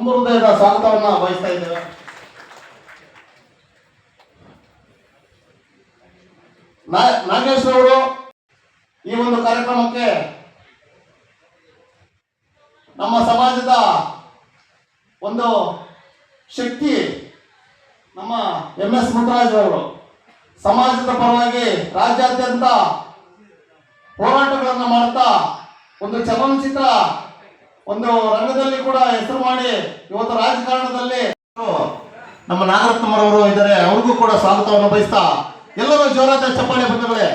ತುಂಬ ಹೃದಯದ ಸ್ವಾಗತವನ್ನ ಬಯಸ್ತಾ ಇದ್ದೇವೆ. ನಾಗೇಶ್ ಅವರು ಈ ಒಂದು ಕಾರ್ಯಕ್ರಮಕ್ಕೆ ನಮ್ಮ ಸಮಾಜದ ಒಂದು ಶಕ್ತಿ ನಮ್ಮ ಎಂ ಎಸ್ ಮುತ್ತರಾಜ್ ಅವರು. ಸಮಾಜದ ಪರವಾಗಿ ರಾಜ್ಯಾದ್ಯಂತ ಹೋರಾಟಗಳನ್ನು ಮಾಡ್ತಾ ಒಂದು ಚಲನಚಿತ್ರ ಒಂದು ರಂಗದಲ್ಲಿ ಕೂಡ ಹೆಸರು ಮಾಡಿ ಇವತ್ತು ರಾಜಕಾರಣದಲ್ಲಿ ನಮ್ಮ ನಾಗರತ್ನಮ್ಮರವರು ಇದ್ದಾರೆ, ಅವ್ರಿಗೂ ಕೂಡ ಸ್ವಾಗತವನ್ನು ಬಯಸ್ತಾ ಎಲ್ಲರೂ ಜೋರಾದ ಚಪ್ಪಾಳೆ ಬಂಧುಗಳೇ.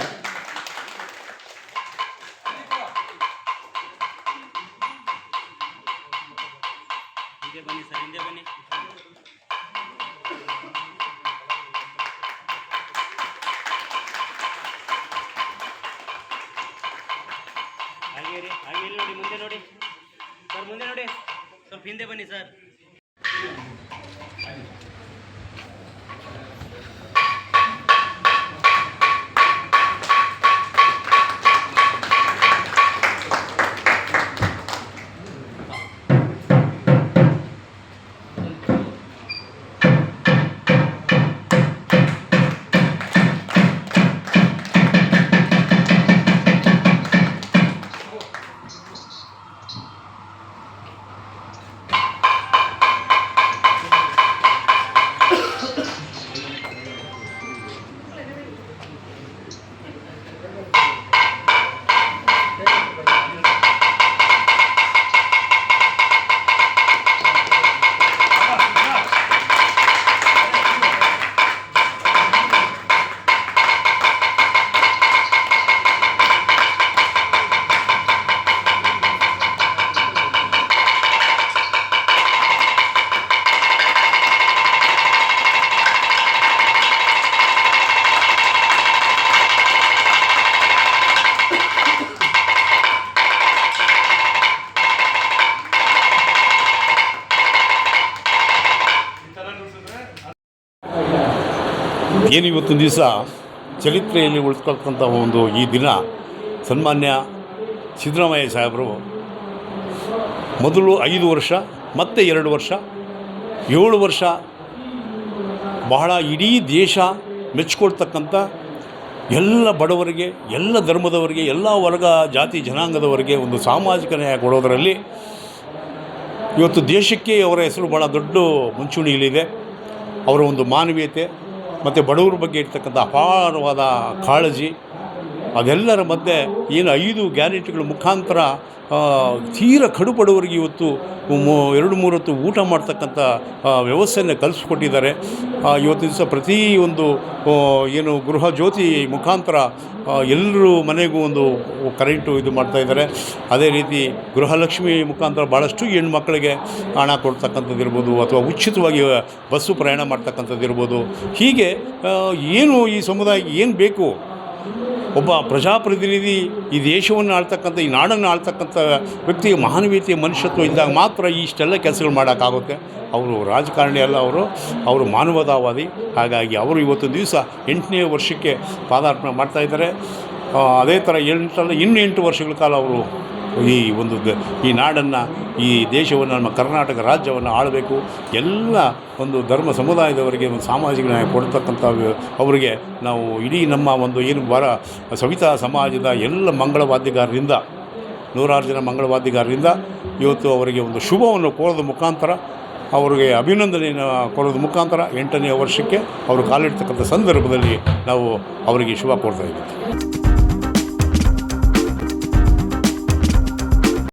ಹಾಗೆ ನೋಡಿ, ಮುಂದೆ ನೋಡಿ. ಸರ್ ಮುಂದೆ ನೋಡಿ. ಸ್ವಲ್ಪ ಹಿಂದೆ ಬನ್ನಿ ಸರ್. ಏನು ಇವತ್ತು ದಿವಸ ಚರಿತ್ರೆಯಲ್ಲಿ ಉಳಿಸ್ಕೊಳ್ತಕ್ಕಂಥ ಒಂದು ಈ ದಿನ ಸನ್ಮಾನ್ಯ ಸಿದ್ದರಾಮಯ್ಯ ಸಾಹೇಬರು ಮೊದಲು ಐದು ವರ್ಷ, ಮತ್ತೆ ಎರಡು ವರ್ಷ, ಏಳು ವರ್ಷ ಬಹಳ ಇಡೀ ದೇಶ ಮೆಚ್ಕೊಳ್ತಕ್ಕಂಥ ಎಲ್ಲ ಬಡವರಿಗೆ, ಎಲ್ಲ ಧರ್ಮದವರಿಗೆ, ಎಲ್ಲ ವರ್ಗ, ಜಾತಿ, ಜನಾಂಗದವರಿಗೆ ಒಂದು ಸಾಮಾಜಿಕ ನ್ಯಾಯ ಕೊಡೋದರಲ್ಲಿ ಇವತ್ತು ದೇಶಕ್ಕೆ ಅವರ ಹೆಸರು ಭಾಳ ದೊಡ್ಡ ಮುಂಚೂಣಿಯಲ್ಲಿದೆ. ಅವರ ಒಂದು ಮಾನವೀಯತೆ ಮತ್ತು ಬಡವ್ರ ಬಗ್ಗೆ ಇರ್ತಕ್ಕಂಥ ಅಪಾರವಾದ ಕಾಳಜಿ ಅದೆಲ್ಲರ ಮಧ್ಯೆ ಏನು ಐದು ಗ್ಯಾರಂಟಿಗಳ ಮುಖಾಂತರ ತೀರ ಕಡುಪಡುವರಿಗೆ ಇವತ್ತು ಎರಡು ಮೂರು ಹೊತ್ತು ಊಟ ಮಾಡ್ತಕ್ಕಂಥ ವ್ಯವಸ್ಥೆಯನ್ನು ಕಲಿಸ್ಕೊಟ್ಟಿದ್ದಾರೆ. ಇವತ್ತಿನ ದಿವಸ ಪ್ರತಿ ಒಂದು ಏನು ಗೃಹ ಜ್ಯೋತಿ ಮುಖಾಂತರ ಎಲ್ಲರೂ ಮನೆಗೂ ಒಂದು ಕರೆಂಟು ಇದು ಮಾಡ್ತಾ ಇದ್ದಾರೆ. ಅದೇ ರೀತಿ ಗೃಹಲಕ್ಷ್ಮಿ ಮುಖಾಂತರ ಭಾಳಷ್ಟು ಹೆಣ್ಮಕ್ಳಿಗೆ ಹಣ ಕೊಡ್ತಕ್ಕಂಥದ್ದು ಇರ್ಬೋದು, ಅಥವಾ ಉಚಿತವಾಗಿ ಬಸ್ಸು ಪ್ರಯಾಣ ಮಾಡ್ತಕ್ಕಂಥದ್ದು ಇರ್ಬೋದು. ಹೀಗೆ ಏನು ಈ ಸಮುದಾಯಕ್ಕೆ ಏನು ಬೇಕು? ಒಬ್ಬ ಪ್ರಜಾಪ್ರತಿನಿಧಿ ಈ ದೇಶವನ್ನು ಆಳ್ತಕ್ಕಂಥ, ಈ ನಾಡನ್ನು ಆಳ್ತಕ್ಕಂಥ ವ್ಯಕ್ತಿಗೆ ಮಾನವೀಯತೆಯ ಮನುಷ್ಯತ್ವ ಇದ್ದಾಗ ಮಾತ್ರ ಇಷ್ಟೆಲ್ಲ ಕೆಲಸಗಳು ಮಾಡೋಕ್ಕಾಗುತ್ತೆ. ಅವರು ರಾಜಕಾರಣಿ ಅಲ್ಲ ಅವರು. ಅವರು ಮಾನವತಾವಾದಿ. ಹಾಗಾಗಿ ಅವರು ಇವತ್ತು ದಿವಸ ಎಂಟನೇ ವರ್ಷಕ್ಕೆ ಪಾದಾರ್ಪಣೆ ಮಾಡ್ತಾಯಿದ್ದಾರೆ ಅದೇ ಥರ ಎಂಟಲ್ಲ, ಇನ್ನೂ ಎಂಟು ವರ್ಷಗಳ ಕಾಲ ಅವರು ಈ ಒಂದು ಈ ನಾಡನ್ನು, ಈ ದೇಶವನ್ನು, ನಮ್ಮ ಕರ್ನಾಟಕ ರಾಜ್ಯವನ್ನು ಆಳಬೇಕು. ಎಲ್ಲ ಒಂದು ಧರ್ಮ ಸಮುದಾಯದವರಿಗೆ ಒಂದು ಸಾಮಾಜಿಕ ನ್ಯಾಯ ಕೊಡ್ತಕ್ಕಂಥ ಅವರಿಗೆ ನಾವು ಇಡೀ ನಮ್ಮ ಒಂದು ಏನು ಬರ, ಸವಿತಾ ಸಮಾಜದ ಎಲ್ಲ ಮಂಗಳವಾದ್ಯಗಾರರಿಂದ ನೂರಾರು ಜನ ಮಂಗಳವಾದ್ಯಗಾರರಿಂದ ಇವತ್ತು ಅವರಿಗೆ ಒಂದು ಶುಭವನ್ನು ಕೋರೋದ ಮುಖಾಂತರ, ಅವರಿಗೆ ಅಭಿನಂದನೆಯನ್ನು ಕೊಡೋದ ಮುಖಾಂತರ ಎಂಟನೇ ವರ್ಷಕ್ಕೆ ಅವರು ಕಾಲಿಡ್ತಕ್ಕಂಥ ಸಂದರ್ಭದಲ್ಲಿ ನಾವು ಅವರಿಗೆ ಶುಭ ಕೊಡ್ತಾ ಇದ್ದೀವಿ.